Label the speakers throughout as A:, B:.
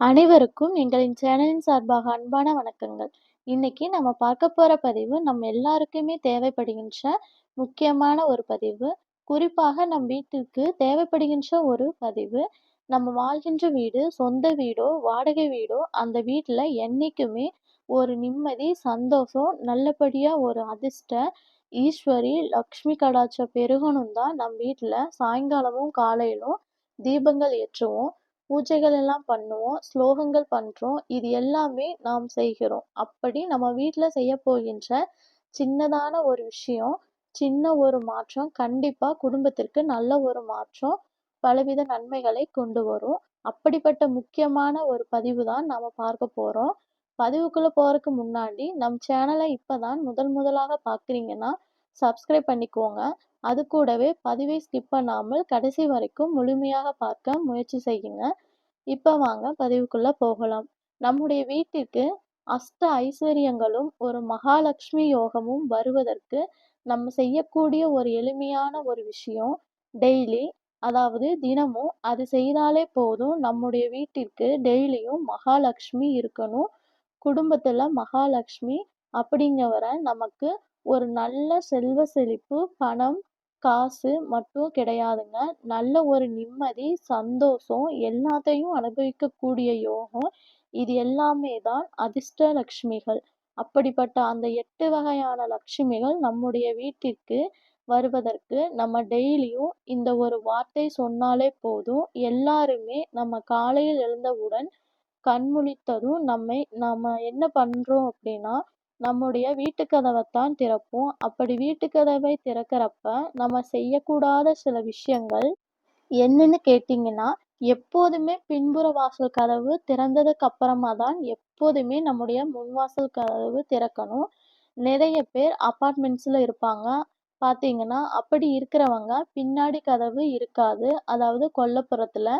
A: அனைவருக்கும் எங்களின் சேனலின் சார்பாக அன்பான வணக்கங்கள். இன்னைக்கு நம்ம பார்க்க போகிற பதிவு நம்ம எல்லாருக்குமே தேவைப்படுகின்ற முக்கியமான ஒரு பதிவு. குறிப்பாக நம் வீட்டிற்கு தேவைப்படுகின்ற ஒரு பதிவு. நம்ம வாழ்கின்ற வீடு சொந்த வீடோ, வாடகை வீடோ அந்த வீட்டில் என்றைக்குமே ஒரு நிம்மதி, சந்தோஷம், நல்லபடியாக ஒரு அதிர்ஷ்ட ஈஸ்வரி, லக்ஷ்மி கடாட்சம் பெருகணும் தான் நம் வீட்டில் சாயங்காலமும், காலையிலும் தீபங்கள் ஏற்றுவோம். பூஜைகள் எல்லாம் பண்ணுவோம் ஸ்லோகங்கள் பண்றோம். இது எல்லாமே நாம் செய்கிறோம். அப்படி நம்ம வீட்டில் செய்ய போகின்ற சின்னதான ஒரு விஷயம் சின்ன ஒரு மாற்றம் கண்டிப்பா குடும்பத்திற்கு நல்ல ஒரு மாற்றம் பலவித நன்மைகளை கொண்டு வரும். அப்படிப்பட்ட முக்கியமான ஒரு பதிவு தான் நாம பார்க்க போறோம். பதிவுக்குள்ள போறதுக்கு முன்னாடி நம் சேனலை இப்பதான் முதல் முதலாக பார்க்குறீங்கன்னா சப்ஸ்கிரைப் பண்ணிக்கோங்க. அது கூடவே பதிவை ஸ்கிப் பண்ணாமல் கடைசி வரைக்கும் முழுமையாக பார்க்க முயற்சி செய்யுங்க. இப்போ வாங்க பதிவுக்குள்ளே போகலாம். நம்முடைய வீட்டிற்கு அஷ்ட ஐஸ்வர்யங்களும் ஒரு மகாலட்சுமி யோகமும் வருவதற்கு நம்ம செய்யக்கூடிய ஒரு எளிமையான ஒரு விஷயம் டெய்லி அதாவது தினமும் அது செய்தாலே போதும் நம்முடைய வீட்டிற்கு டெய்லியும் மகாலட்சுமி இருக்கணும். குடும்பத்தில் மகாலட்சுமி அப்படிங்கிறவரை நமக்கு ஒரு நல்ல செல்வ செழிப்பு பணம் காசு மட்டும் கிடையாதுங்க. நல்ல ஒரு நிம்மதி சந்தோஷம் எல்லாத்தையும் அனுபவிக்கக்கூடிய யோகம். இது எல்லாமே தான் அதிர்ஷ்ட லக்ஷ்மிகள் அப்படிப்பட்ட அந்த எட்டு வகையான லக்ஷ்மிகள் நம்முடைய வீட்டிற்கு வருவதற்கு நம்ம டெய்லியும் இந்த ஒரு வார்த்தை சொன்னாலே போதும். எல்லாருமே நம்ம காலையில் எழுந்தவுடன் கண் முழித்ததும் நம்மை நம்ம என்ன பண்றோம் அப்படின்னா நம்முடைய வீட்டுக்கதவைத்தான் திறப்போம். அப்படி வீட்டுக்கதவை திறக்கிறப்ப நம்ம செய்யக்கூடாத சில விஷயங்கள் என்னன்னு கேட்டிங்கன்னா எப்போதுமே பின்புற வாசல் கதவு திறந்ததுக்கு அப்புறமா தான் எப்போதுமே நம்முடைய முன் வாசல் கதவு திறக்கணும். நிறைய பேர் அப்பார்ட்மெண்ட்ஸில் இருப்பாங்க. பார்த்தீங்கன்னா அப்படி இருக்கிறவங்க பின்னாடி கதவு இருக்காது. அதாவது கொல்லப்புறத்தில்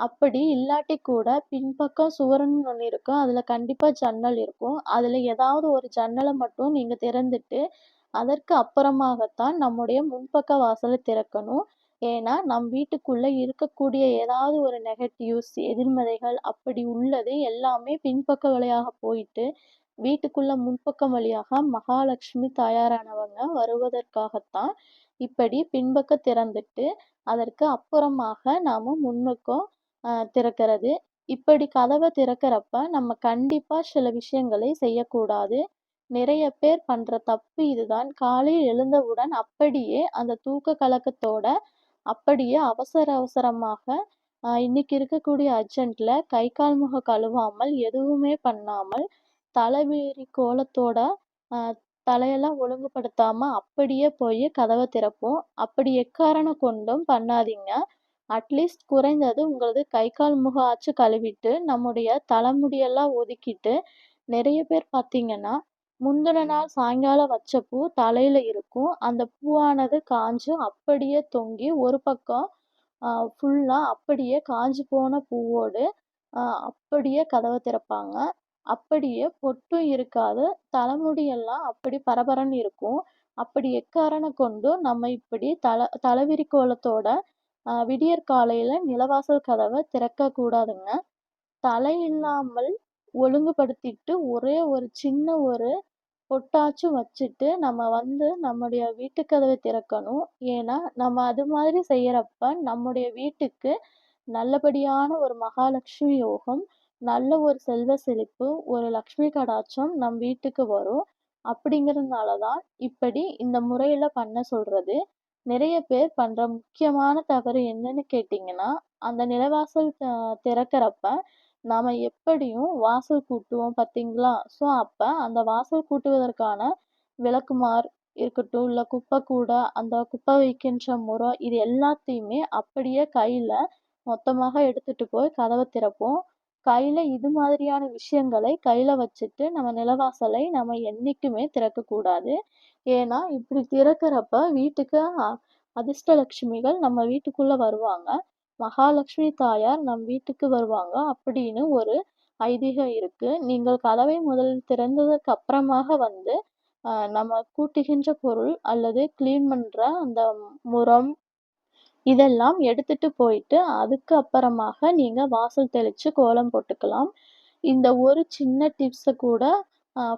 A: அப்படி இல்லாட்டி கூட பின்பக்கம் சுவருன்னு ஒன்று இருக்கும். அதில் கண்டிப்பாக ஜன்னல் இருக்கும். அதில் ஏதாவது ஒரு ஜன்னலை மட்டும் நீங்கள் திறந்துட்டு அதற்கு அப்புறமாகத்தான் நம்முடைய முன்பக்க வாசலை திறக்கணும். ஏன்னா நம் வீட்டுக்குள்ளே இருக்கக்கூடிய ஏதாவது ஒரு நெகட்டிவ்ஸ் எதிர்மறைகள் அப்படி உள்ளது எல்லாமே பின்பக்க வழியாக போயிட்டு வீட்டுக்குள்ள முன்பக்கம் வழியாக மகாலட்சுமி தயாரானவங்க வருவதற்காகத்தான் இப்படி பின்பக்க திறந்துட்டு அதற்கு அப்புறமாக நாம முன்பக்கம் திறக்கிறது. இப்படி கதவை திறக்கிறப்ப நம்ம கண்டிப்பாக சில விஷயங்களை செய்யக்கூடாது. நிறைய பேர் பண்ணுற தப்பு இதுதான். காலையில் எழுந்தவுடன் அப்படியே அந்த தூக்க கலக்கத்தோட அப்படியே அவசர அவசரமாக இன்னைக்கு இருக்கக்கூடிய அர்ஜென்ட்ல கை கால் முகம் கழுவாமல் எதுவுமே பண்ணாமல் தலைவேறி கோலத்தோட தலையெல்லாம் ஒழுங்குபடுத்தாம அப்படியே போய் கதவை திறப்போம். அப்படி எக்காரணம் கொண்டும் பண்ணாதீங்க. அட்லீஸ்ட் குறைந்தது உங்களது கை கால் முகம் ஆச்சு கழுவிட்டு நம்முடைய தலைமுடியெல்லாம் ஒதுக்கிட்டு நிறைய பேர் பார்த்தீங்கன்னா முந்தின நாள் சாயங்காலம் வச்ச பூ தலையில இருக்கும். அந்த பூவானது காஞ்சு அப்படியே தொங்கி ஒரு பக்கம் ஃபுல்லா அப்படியே காஞ்சு போன பூவோடு அப்படியே கதவை திறப்பாங்க. அப்படியே பொட்டும் இருக்காது. தலைமுடியெல்லாம் அப்படி பரபரன்னு இருக்கும். அப்படி எக்காரணம் கொண்டும் நம்ம இப்படி தலை தலைவிரி கோலத்தோட விடியற் காலையில நிலவாசல் கதவை திறக்க கூடாதுங்க. தலை இல்லாமல் ஒழுங்குபடுத்திட்டு ஒரே ஒரு சின்ன ஒரு பொட்டாச்சும் வச்சுட்டு நம்ம வந்து நம்முடைய வீட்டுக்கதவை திறக்கணும். ஏன்னா நம்ம அது மாதிரி செய்யறப்ப நம்முடைய வீட்டுக்கு நல்லபடியான ஒரு மகாலட்சுமி யோகம் நல்ல ஒரு செல்வ செழிப்பு ஒரு லக்ஷ்மி கடாட்சம் நம் வீட்டுக்கு வரும். அப்படிங்கிறதுனால தான் இப்படி இந்த முறையில் பண்ண சொல்கிறது நிறைய பேர் பண்ற முக்கியமான தவறு என்னன்னு கேட்டிங்கன்னா அந்த நிலவாசல் திறக்கிறப்ப நாம எப்படியும் வாசல் கூட்டுவோம் பார்த்தீங்களா? ஸோ அப்போ அந்த வாசல் கூட்டுவதற்கான விளக்குமார் இருக்கட்டும் இல்லை குப்பை கூட அந்த குப்பை வைக்கின்ற முறை இது எல்லாத்தையுமே அப்படியே கையில் மொத்தமாக எடுத்துட்டு போய் கதவை திறப்போம். கையில் இது மாதிரியான விஷயங்களை கையில் வச்சுட்டு நம்ம நிலவாசலை நம்ம என்றைக்குமே திறக்கக்கூடாது. ஏன்னா இப்படி திறக்கிறப்ப வீட்டுக்கு அதிர்ஷ்டலட்சுமிகள் நம்ம வீட்டுக்குள்ளே வருவாங்க. மகாலட்சுமி தாயார் நம் வீட்டுக்கு வருவாங்க. அப்படின்னு ஒரு ஐதீகம் இருக்கு. நீங்கள் கதவை முதலில் திறந்ததுக்கு அப்புறமாக வந்து நம்ம கூட்டுகின்ற பொருள் அல்லது கிளீன் பண்ணுற அந்த முறம் இதெல்லாம் எடுத்துட்டு போயிட்டு அதுக்கு அப்புறமாக நீங்க வாசல் தெளிச்சு கோலம் போட்டுக்கலாம். இந்த ஒரு சின்ன டிப்ஸை கூட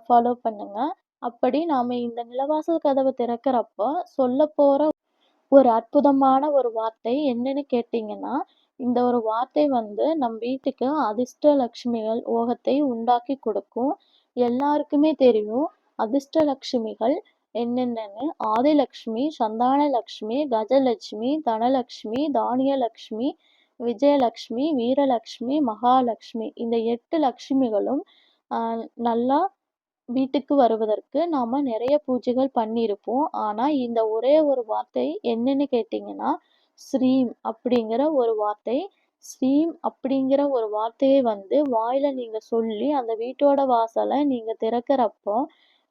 A: ஃபாலோ பண்ணுங்க. அப்படி நாம இந்த நிலவாசல் கதவ திறக்கிறப்ப போற ஒரு அற்புதமான ஒரு வார்த்தை என்னன்னு கேட்டீங்கன்னா, இந்த ஒரு வார்த்தை வந்து நம் வீட்டுக்கு அதிர்ஷ்ட லட்சுமிகள் உண்டாக்கி கொடுக்கும். எல்லாருக்குமே தெரியும் அதிர்ஷ்டலக்ஷ்மிகள் என்னென்னன்னு. ஆதிலக்ஷ்மி சந்தானலக்ஷ்மி கஜலட்சுமி, தனலக்ஷ்மி தானியலக்ஷ்மி விஜயலக்ஷ்மி வீரலக்ஷ்மி மகாலட்சுமி இந்த எட்டு லக்ஷ்மிகளும் நல்லா வீட்டுக்கு வருவதற்கு நாம நிறைய பூஜைகள் பண்ணியிருப்போம். ஆனா இந்த ஒரே ஒரு வார்த்தை என்னன்னு கேட்டீங்கன்னா, ஸ்ரீம் அப்படிங்கிற ஒரு வார்த்தை. ஸ்ரீம் அப்படிங்கிற ஒரு வார்த்தையை வந்து வாயில நீங்க சொல்லி அந்த வீட்டோட வாசலை நீங்க திறக்கிறப்போ,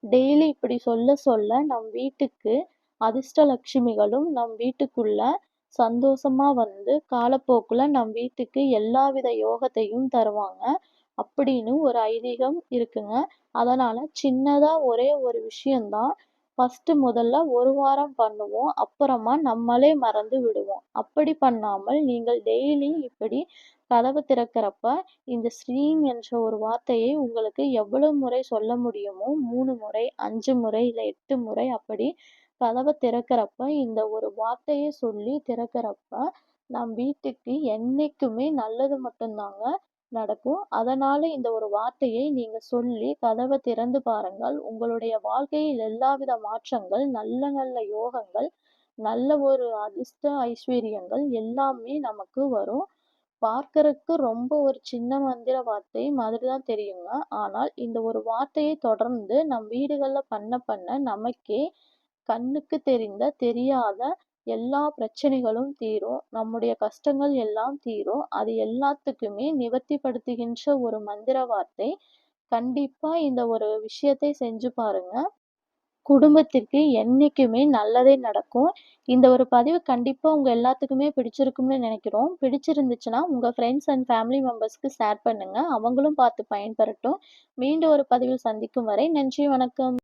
A: டெய்லி இப்படி சொல்ல சொல்ல நம் வீட்டுக்கு அதிர்ஷ்டலட்சுமிகளும் நம் வீட்டுக்குள்ள சந்தோஷமா வந்து காலப்போக்குல நம் வீட்டுக்கு எல்லாவித யோகத்தையும் தருவாங்க. அப்படின்னு ஒரு ஐதீகம் இருக்குங்க. அதனால சின்னதா ஒரே ஒரு விஷயந்தான் ஃபர்ஸ்ட்டு முதல்ல ஒரு வாரம் பண்ணுவோம். அப்புறமா நம்மளே மறந்து விடுவோம். அப்படி பண்ணாமல் நீங்கள் டெய்லி இப்படி கதவு திறக்கிறப்ப, இந்த ஸ்ரீம் என்ற ஒரு வார்த்தையை உங்களுக்கு எவ்வளவு முறை சொல்ல முடியுமோ மூணு முறை, அஞ்சு முறை, இல்லை எட்டு முறை அப்படி கதவை திறக்கிறப்ப, இந்த ஒரு வார்த்தையை சொல்லி திறக்கிறப்ப, நம் வீட்டுக்கு என்னைக்குமே நல்லது மட்டும்தாங்க நடக்கும். அதனால இந்த ஒரு வார்த்தையை நீங்க சொல்லி கதவை திறந்து பாருங்கள். உங்களுடைய வாழ்க்கையில் எல்லாவித மாற்றங்கள், நல்ல நல்ல யோகங்கள், நல்ல ஒரு அதிர்ஷ்ட ஐஸ்வர்யங்கள் எல்லாமே நமக்கு வரும். பார்க்கறக்கு ரொம்ப ஒரு சின்ன மந்திர வார்த்தை மாதிரி தான் தெரியுங்க. ஆனால் இந்த ஒரு வார்த்தையை தொடர்ந்து நம் வீடுகளில் பண்ண பண்ண நமக்கே கண்ணுக்கு தெரிந்த, தெரியாத எல்லா பிரச்சனைகளும் தீரும். நம்முடைய கஷ்டங்கள் எல்லாம் தீரும். அது எல்லாத்துக்குமே நிவர்த்திப்படுத்துகின்ற ஒரு மந்திர வார்த்தை. கண்டிப்பாக இந்த ஒரு விஷயத்தை செஞ்சு பாருங்க. குடும்பத்திற்கு என்றைக்குமே நல்லதே நடக்கும். இந்த ஒரு பதிவு கண்டிப்பாக உங்கள் எல்லாத்துக்குமே பிடிச்சிருக்கும்னு நினைக்கிறோம் பிடிச்சிருந்துச்சுன்னா உங்கள் ஃப்ரெண்ட்ஸ் அண்ட் ஃபேமிலி மெம்பர்ஸ்க்கு ஷேர் பண்ணுங்கள் அவங்களும் பார்த்து பயன்பெறட்டும். மீண்டும் ஒரு பதிவில் சந்திக்கும் வரை நன்றி, வணக்கம்.